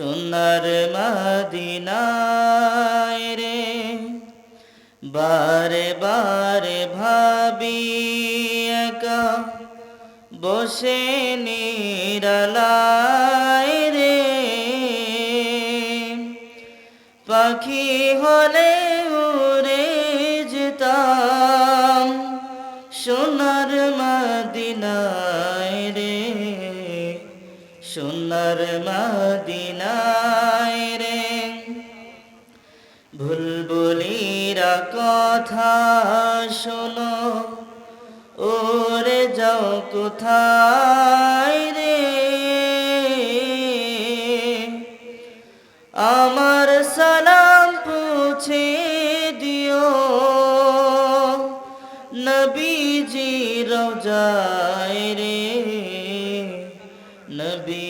সোনার মদিনায় রে। বারে বারে ভাবি বসে নিরালায় রে। পাখি হলে সোনার মদিনায় রে। বুলবুলিরা কথা শোনো, ওরে যাও কোথায় রে? আমার সালাম পুছে দিও নবীজি রোজায় রে। নবীজি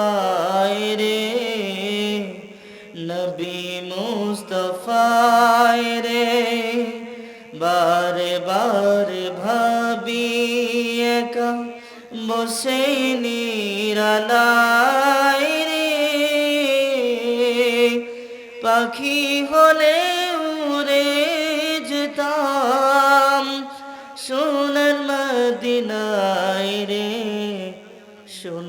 মুস্তফায় রে। নবী মুস্তফায় রে। বারে বারে ভাবি একা বসে নিরালায় রে। পাখি হলে